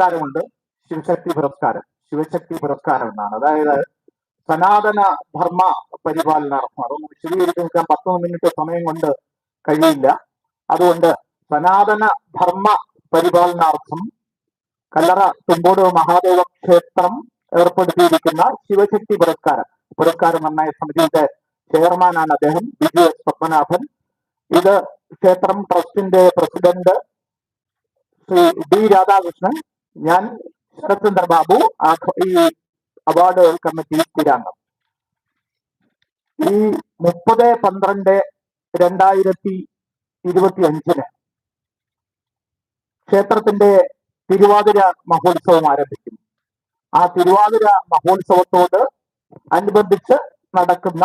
പുരസ്കാരമുണ്ട്. ശിവശക്തി പുരസ്കാരം ശിവശക്തി പുരസ്കാരം എന്നാണ്. അതായത് സനാതന ധർമ്മ പരിപാലനാർത്ഥം അതൊന്ന് വിശദീകരിച്ച് നിൽക്കാൻ പത്ത് മിനിറ്റ് സമയം കൊണ്ട് കഴിയില്ല. അതുകൊണ്ട് സനാതന ധർമ്മ പരിപാലനാർത്ഥം കല്ലറ തുമ്പോട് മഹാദേവ ക്ഷേത്രം ഏർപ്പെടുത്തിയിരിക്കുന്ന ശിവശക്തി പുരസ്കാരം. പുരസ്കാര നിർണയ സമിതിയുടെ ചെയർമാനാണ് അദ്ദേഹം ബിജു എസ് പത്മനാഭൻ. ഇത് ക്ഷേത്രം ട്രസ്റ്റിന്റെ പ്രസിഡന്റ് ശ്രീ ഡി രാധാകൃഷ്ണൻ ഞാൻ ശരത്ചന്ദ്ര ബാബു ഈ അവാർഡ് കമ്മിറ്റി സ്ഥിരാംഗം ഈ മുപ്പത് പന്ത്രണ്ട് രണ്ടായിരത്തി ഇരുപത്തി അഞ്ചിന് ക്ഷേത്രത്തിന്റെ തിരുവാതിര മഹോത്സവം ആരംഭിക്കും. ആ തിരുവാതിര മഹോത്സവത്തോട് അനുബന്ധിച്ച് നടക്കുന്ന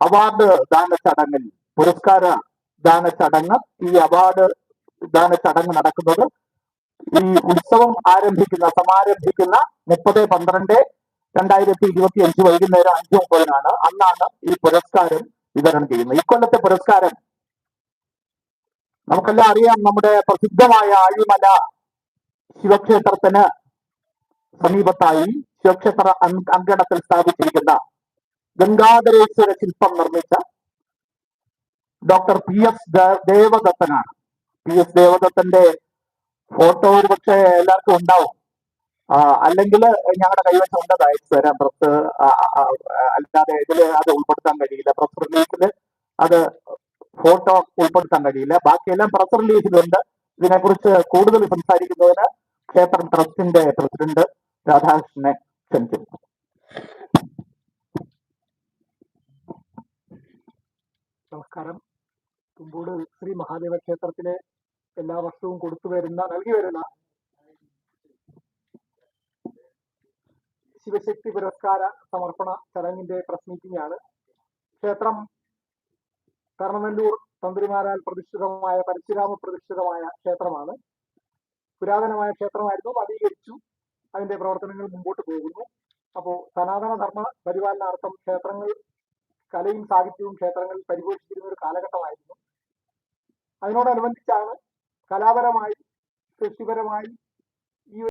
അവാർഡ് ദാന ചടങ്ങിൽ പുരസ്കാര ദാന ചടങ്ങ് ഈ അവാർഡ് ദാന ചടങ്ങ് നടക്കുന്നത് ഈ ഉത്സവം ആരംഭിക്കുന്ന സമാരംഭിക്കുന്ന മുപ്പത് പന്ത്രണ്ട് രണ്ടായിരത്തി ഇരുപത്തി അഞ്ച് വൈകുന്നേരം അഞ്ചു മുപ്പതിനാണ്. അന്നാണ് ഈ പുരസ്കാരം വിതരണം ചെയ്യുന്നത്. ഇക്കൊല്ലത്തെ പുരസ്കാരം നമുക്കെല്ലാം അറിയാം. നമ്മുടെ പ്രസിദ്ധമായ ആഴിമല ശിവക്ഷേത്രത്തിന് സമീപത്തായി ശിവക്ഷേത്ര അങ് അങ്കണത്തിൽ സ്ഥാപിച്ചിരിക്കുന്ന ഗംഗാധരേശ്വര ശില്പം നിർമ്മിച്ച ഡോക്ടർ പി എസ് ദേവദത്തനാണ്. പി എസ് ദേവദത്തന്റെ ഫോട്ടോ ഒരു പക്ഷേ എല്ലാവർക്കും ഉണ്ടാവും. അല്ലെങ്കിൽ ഞങ്ങളുടെ കൈവശം വരാം അയച്ചു തരാം പ്രസ് അല്ലാതെ ഇതിൽ അത് ഉൾപ്പെടുത്താൻ കഴിയില്ല. പ്രസ് റിലീസിൽ അത് ഫോട്ടോ ഉൾപ്പെടുത്താൻ കഴിയില്ല. ബാക്കിയെല്ലാം പ്രസ് റിലീസിലുണ്ട്. ഇതിനെക്കുറിച്ച് കൂടുതൽ സംസാരിക്കുന്നതിന് ക്ഷേത്രം ട്രസ്റ്റിന്റെ പ്രസിഡന്റ് രാധാകൃഷ്ണനെ ക്ഷണിക്കുന്നു. നമസ്കാരം. തുമ്പോട് ശ്രീ മഹാദേവ ക്ഷേത്രത്തിലെ എല്ലാ വർഷവും കൊടുത്തു വരുന്ന നൽകി വരുന്ന ശിവശക്തി പുരസ്കാര സമർപ്പണ ചടങ്ങിന്റെ പ്രസ് മീറ്റിംഗ് ആണ്. ക്ഷേത്രം കർണനെല്ലൂർ തന്ത്രിമാരാൽ പ്രതിഷ്ഠിതമായ പരശുരാമ പ്രതിഷ്ഠിതമായ ക്ഷേത്രമാണ്. പുരാതനമായ ക്ഷേത്രമായിരുന്നു നവീകരിച്ചു. അതിന്റെ പ്രവർത്തനങ്ങൾ മുമ്പോട്ട് പോകുന്നു. അപ്പോ സനാതന ധർമ്മ പരിപാലനാർത്ഥം ക്ഷേത്രങ്ങൾ കലയും സാഹിത്യവും ക്ഷേത്രങ്ങളിൽ പരിപോഷിച്ചിരുന്ന ഒരു കാലഘട്ടമായിരുന്നു. അതിനോടനുബന്ധിച്ചാണ് കലാപരമായി സൃഷ്ടിപരമായി